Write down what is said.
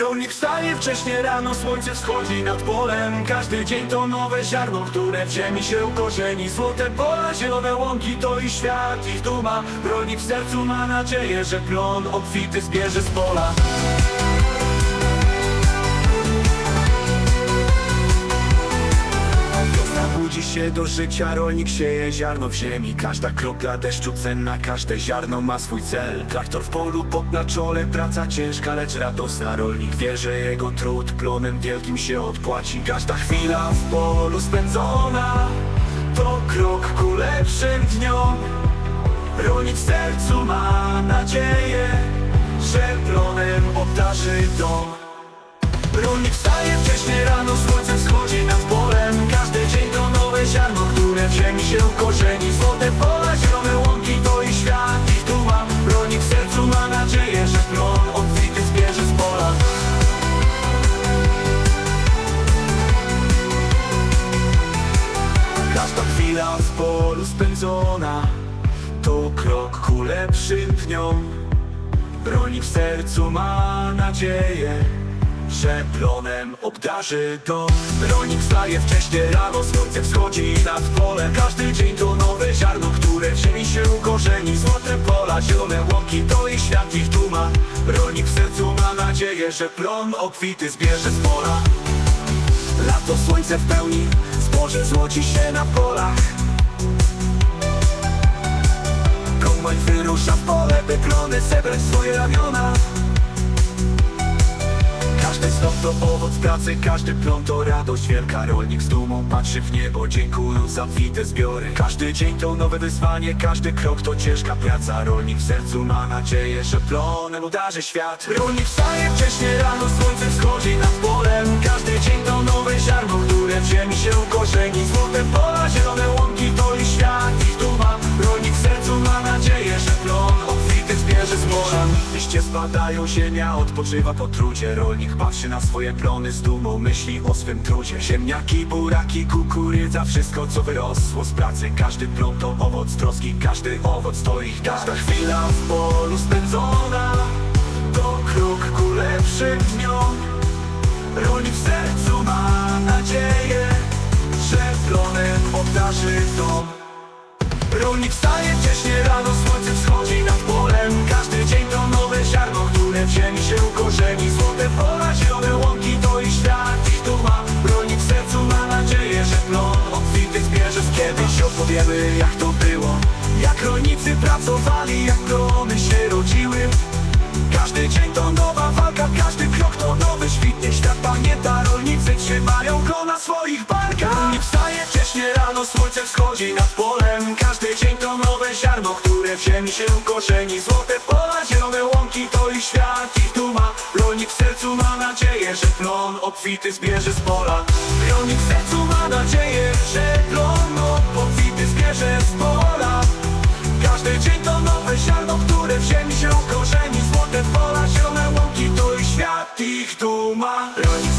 Rolnik wstaje wcześnie rano, słońce wschodzi nad polem. Każdy dzień to nowe ziarno, które w ziemi się ukorzeni Złote pola, zielone łąki to i świat, ich duma. Rolnik w sercu ma nadzieję, że plon obfity zbierze z pola do życia, rolnik sieje ziarno w ziemi. Każda kropla deszczu cenna, każde ziarno ma swój cel. Traktor w polu, pot na czole, praca ciężka, lecz radosna. Rolnik wie, że jego trud plonem wielkim się odpłaci. Każda chwila w polu spędzona To krok ku lepszym dniom. Rolnik w sercu ma nadzieję Że plonem obdarzy dom. Rolnik wstaje chwila w polu spędzona To krok ku lepszym dniom. Rolnik w sercu ma nadzieję że plonem obdarzy dom. Rolnik wstaje wcześnie rano, słońce wschodzi nad pole. Każdy dzień to nowe ziarno, które w ziemi się korzeni. Złote pola, zielone łąki, to i świat ich duma. Rolnik w sercu ma nadzieję, że plon obfity zbierze z pola. Lato, słońce w pełni, zboże złoci się na polach. Kombajn wyrusza w pole, by plony zebrać swoje ramiona. Każdy stop to owoc pracy, każdy plon to radość. Wielka Rolnik z dumą patrzy w niebo, dziękując za wite zbiory. Każdy dzień to nowe wyzwanie, każdy krok to ciężka praca. Rolnik w sercu ma nadzieję, że plonem udarzy świat. Rolnik wstaje wcześnie rano, słońce wschodzi nad polem Liście spadają, ziemia odpoczywa po trudzie. Rolnik patrzy na swoje plony z dumą, myśli o swym trudzie. Ziemniaki, buraki, kukurydza, wszystko co wyrosło z pracy. Każdy plon to owoc troski, każdy owoc to ich dar. Każda chwila w polu spędzona To krok ku lepszym dniom. Rolnik w sercu ma nadzieję Że plonem obdarzy dom. Rolnik wstaje wcześnie rano, Opowiemy jak to było. Jak rolnicy pracowali, jak plony się rodziły. Każdy dzień to nowa walka, każdy krok to nowy świt. Niech świat pamięta, rolnicy trzymają go na swoich barkach. Rolnik wstaje wcześnie rano, słońce wschodzi nad polem. Każdy dzień to nowe ziarno, które w ziemi się korzeni Złote pola, zielone łąki, to i świat, ich duma Rolnik w sercu ma nadzieję, że plon obfity zbierze z pola. Rolnik w sercu ma nadzieję, малюнь